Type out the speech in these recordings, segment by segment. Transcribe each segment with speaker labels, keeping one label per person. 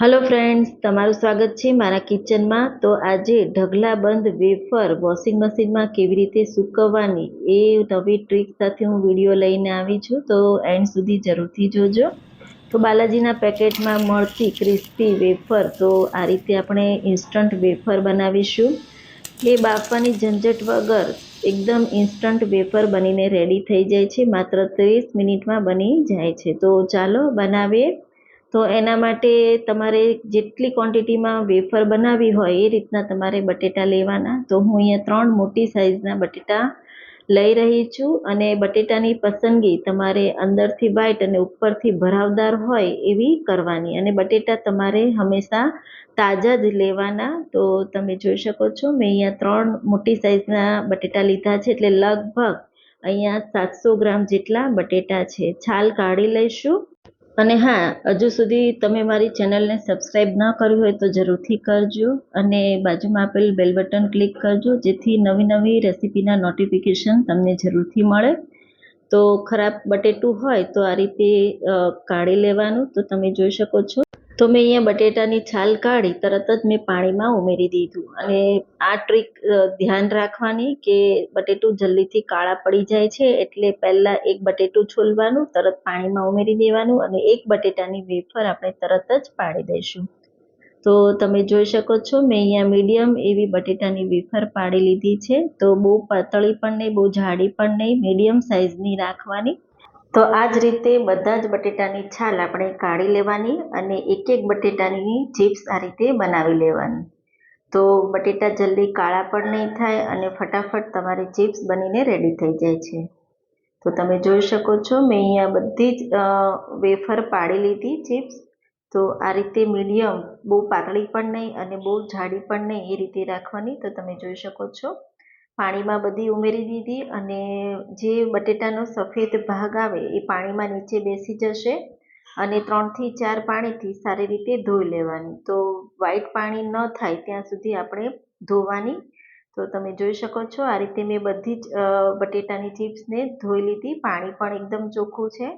Speaker 1: Hello friends તમારું સ્વાગત છે મારા કિચનમાં. તો આજે ઢગલા બંધ વેફર વોશિંગ મશીનમાં કેવી રીતે સૂકવવાની એ નવી ટ્રીક સાથે હું વીડિયો લઈને આવી છું. તો એન્ડ સુધી જરૂરથી જોજો. તો બાલાજીના પેકેટમાં મળતી ક્રિસ્પી વેફર, તો આ રીતે આપણે ઇન્સ્ટન્ટ વેફર બનાવીશું. એ બાફવાની ઝંઝટ વગર એકદમ ઇન્સ્ટન્ટ વેફર બનીને રેડી થઈ જાય છે. માત્ર ત્રીસ મિનિટમાં બની જાય છે. તો ચાલો બનાવીએ. તો એના માટે તમારે જેટલી ક્વોન્ટિટીમાં વેફર બનાવવી હોય એ રીતના તમારે બટેટા લેવાના. તો હું અહીંયા ત્રણ મોટી સાઇઝના બટેટા લઈ રહી છું અને બટેટાની પસંદગી તમારે અંદરથી વ્હાઈટ અને ઉપરથી ભરાવદાર હોય એવી કરવાની. અને બટેટા તમારે હંમેશા તાજા જ લેવાના. તો તમે જોઈ શકો છો, મેં અહીંયા ત્રણ મોટી સાઇઝના બટેટા લીધા છે, એટલે લગભગ અહીંયા સાતસો ગ્રામ જેટલા બટેટા છે. છાલ કાઢી લઈશું. અને હા, હજુ સુધી તમે મારી ચેનલને સબસ્ક્રાઈબ ન કરવી હોય તો જરૂરથી કરજો અને બાજુમાં આપેલ બેલ બટન ક્લિક કરજો, જેથી નવી નવી રેસીપીના નોટિફિકેશન તમને જરૂરથી મળે. તો ખરાબ બટેટું હોય તો આ રીતે કાઢી લેવાનું. તો તમે જોઈ શકો છો. તો મેં અહીંયા બટેટાની છાલ કાઢી, તરત જ મેં પાણીમાં ઉમેરી દીધું. અને આ ટ્રીક ધ્યાન રાખવાની કે બટેટું જલ્દીથી કાળા પડી જાય છે એટલે પહેલાં એક બટેટું છોલવાનું, તરત પાણીમાં ઉમેરી દેવાનું અને એક બટેટાની વેફર આપણે તરત જ પાડી દઈશું. તો તમે જોઈ શકો છો, મેં અહીંયા મીડિયમ એવી બટેટાની વેફર પાડી લીધી છે. તો બહુ પાતળી પણ નહીં, બહુ જાડી પણ નહીં, મીડિયમ સાઇઝની રાખવાની. તો આ જ રીતે બધા જ બટેટાની છાલ આપણે કાઢી લેવાની અને એક એક બટેટાની ચિપ્સ આ રીતે બનાવી લેવાની. તો બટેટા જલ્દી કાળા પણ નહીં થાય અને ફટાફટ તમારી ચિપ્સ બનીને રેડી થઈ જાય છે. તો તમે જોઈ શકો છો, મેં અહીંયા બધી જ વેફર પાડી લીધી ચિપ્સ. તો આ રીતે મીડિયમ, બહુ પાતળી પણ નહીં અને બહુ જાડી પણ નહીં એ રીતે રાખવાની. તો તમે જોઈ શકો છો. પાણીમાં બધી ઉમેરી દીધી અને જે બટેટાનો સફેદ ભાગ આવે એ પાણીમાં નીચે બેસી જશે અને ત્રણથી ચાર પાણીથી સારી રીતે ધોઈ લેવાની. તો વ્હાઈટ પાણી ન થાય ત્યાં સુધી આપણે ધોવાની. તો તમે જોઈ શકો છો આ રીતે મેં બધી જ બટેટાની ચિપ્સને ધોઈ લીધી. પાણી પણ એકદમ ચોખ્ખું છે.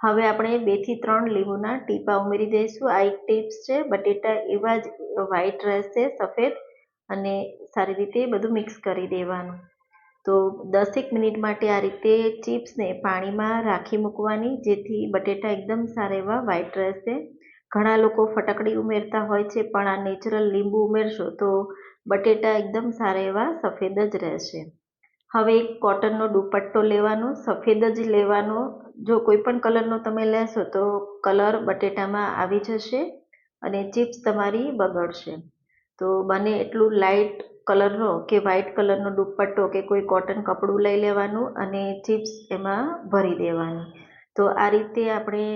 Speaker 1: હવે આપણે બેથી ત્રણ લીંબુના ટીપા ઉમેરી દઈશું. આ એક ટિપ્સ છે, બટેટા એવા જ વ્હાઈટ રહેશે સફેદ. અને સારી રીતે બધું મિક્સ કરી દેવાનું. તો દસેક મિનિટ માટે આ રીતે ચિપ્સને પાણીમાં રાખી મૂકવાની, જેથી બટેટા એકદમ સારા એવા વ્હાઈટ રહેશે. ઘણા લોકો ફટકડી ઉમેરતા હોય છે, પણ આ નેચરલ લીંબુ ઉમેરશો તો બટેટા એકદમ સારા એવા સફેદ જ રહેશે. હવે એક કોટનનો દુપટ્ટો લેવાનો, સફેદ જ લેવાનો. જો કોઈ પણ કલરનો તમે લેશો તો કલર બટેટામાં આવી જશે અને ચિપ્સ તમારી બગડશે. તો બને એટલું લાઇટ કલરનો કે વ્હાઇટ કલરનો દુપટ્ટો કે કોઈ કોટન કપડું લઈ લેવાનું અને ચિપ્સ એમાં ભરી દેવાની. તો આ રીતે આપણે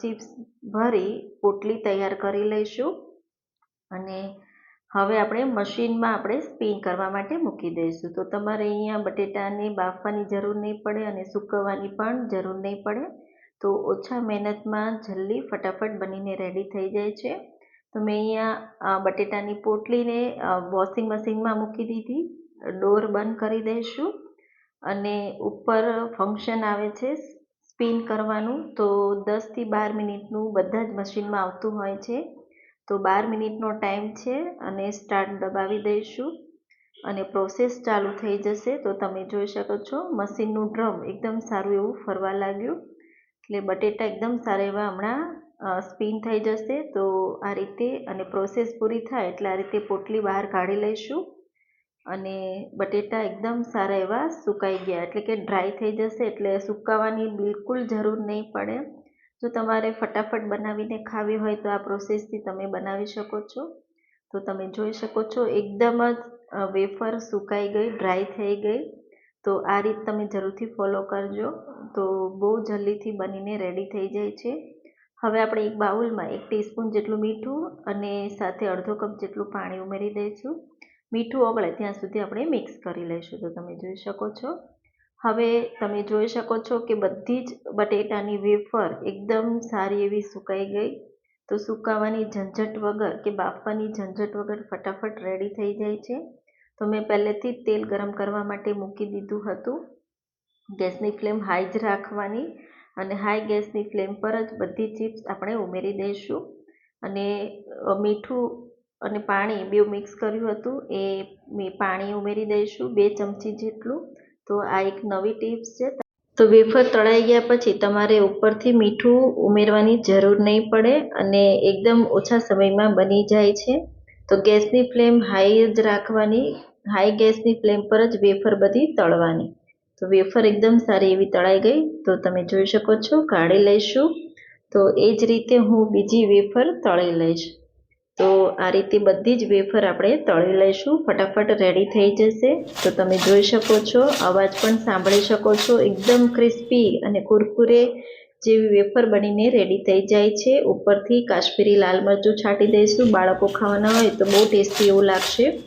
Speaker 1: ચિપ્સ ભરી, પોટલી તૈયાર કરી લઈશું અને હવે આપણે મશીનમાં આપણે સ્પિન કરવા માટે મૂકી દઈશું. તો તમારે અહીંયા બટેટાને બાફવાની જરૂર નહીં પડે અને સૂકવવાની પણ જરૂર નહીં પડે. તો ઓછા મહેનતમાં જલ્દી ફટાફટ બનીને રેડી થઈ જાય છે. તો મેં અહીંયા બટેટાની પોટલીને વોશિંગ મશીનમાં મૂકી દીધી. ડોર બંધ કરી દઈશું. અને ઉપર ફંક્શન આવે છે સ્પિન કરવાનું. તો દસથી બાર મિનિટનું બધા જ મશીનમાં આવતું હોય છે. તો બાર મિનિટનો ટાઈમ છે અને સ્ટાર્ટ દબાવી દઈશું. અને પ્રોસેસ ચાલુ થઈ જશે તો તમે જોઈ શકો છો મશીનનું ડ્રમ એકદમ સારું એવું ફરવા લાગ્યું. એટલે બટેટા એકદમ સારા એવા હમણાં સ્પિન થઈ જશે, તો આ રીતે અને પ્રોસેસ પૂરી થાય એટલે આ રીતે પોટલી બહાર કાઢી લઈશું. અને બટેટા એકદમ સારા એવા સુકાઈ ગયા, એટલે કે ડ્રાય થઈ જશે, એટલે સુકાવાની બિલકુલ જરૂર નહીં પડે. જો તમારે ફટાફટ બનાવીને ખાવી હોય તો આ પ્રોસેસથી તમે બનાવી શકો છો. તો તમે જોઈ શકો છો, એકદમ જ વેફર સુકાઈ ગઈ, ડ્રાય થઈ ગઈ. તો આ રીત તમે જરૂરથી ફોલો કરજો. તો બહુ જલ્દીથી બનીને રેડી થઈ જાય છે. હવે આપણે એક બાઉલમાં એક ટીસ્પૂન જેટલું મીઠું અને સાથે અડધો કપ જેટલું પાણી ઉમેરી દઈશું. મીઠું ઓગળે ત્યાં સુધી આપણે મિક્સ કરી લઈશું, તો તમે જોઈ શકો છો. હવે તમે જોઈ શકો છો કે બધી જ બટેટાની વેફર એકદમ સારી એવી સુકાઈ ગઈ. તો સુકાવાની ઝંઝટ વગર કે બાફવાની ઝંઝટ વગર ફટાફટ રેડી થઈ જાય છે. તો મેં પહેલેથી જ તેલ ગરમ કરવા માટે મૂકી દીધું હતું. ગેસની ફ્લેમ હાઈ જ રાખવાની. અને હાઈ ગેસની ફ્લેમ પર જ બધી ચિપ્સ આપણે ઉમેરી દઈશું. અને મીઠું અને પાણી બે મિક્સ કર્યું હતું, એ પાણી ઉમેરી દઈશું બે ચમચી જેટલું. તો આ એક નવી ટિપ્સ છે. તો વેફર તળાઈ ગયા પછી તમારે ઉપરથી મીઠું ઉમેરવાની જરૂર નહીં પડે અને એકદમ ઓછા સમયમાં બની જાય છે. તો ગેસની ફ્લેમ હાઈ જ રાખવાની, હાઈ ગેસની ફ્લેમ પર જ વેફર બધી તળવાની. તો વેફર એકદમ સારી એવી તળાઈ ગઈ. તો તમે જોઈ શકો છો, કાઢી લઈશું. તો એ જ રીતે હું બીજી વેફર તળી લઈશ. તો આ રીતે બધી જ વેફર આપણે તળી લઈશું. ફટાફટ રેડી થઈ જશે. તો તમે જોઈ શકો છો, અવાજ પણ સાંભળી શકો છો. એકદમ ક્રિસ્પી અને કુરકુરે જેવી વેફર બનીને રેડી થઈ જાય છે. ઉપરથી કાશ્મીરી લાલ મરચું છાંટી દઈશું. બાળકો ખાવાના હોય તો બહુ ટેસ્ટી એવું લાગશે.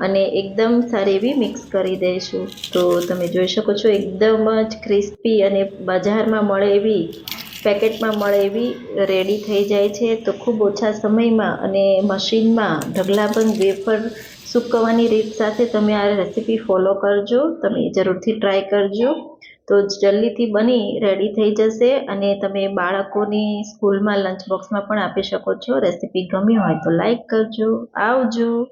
Speaker 1: અને એકદમ સારી એવી મિક્સ કરી દઈશું. તો તમે જોઈ શકો છો, એકદમ જ ક્રિસ્પી અને બજારમાં મળે એવી, પેકેટમાં મળે એવી રેડી થઈ જાય છે. તો ખૂબ ઓછા સમયમાં અને મશીનમાં ઢગલાબંધ વેફર સૂકવવાની રીત સાથે તમે આ રેસીપી ફોલો કરજો. તમે જરૂરથી ટ્રાય કરજો. તો જલ્દીથી બની, રેડી થઈ જશે અને તમે બાળકોની સ્કૂલમાં લંચ બોક્સમાં પણ આપી શકો છો. રેસીપી ગમી હોય તો લાઈક કરજો. આવજો.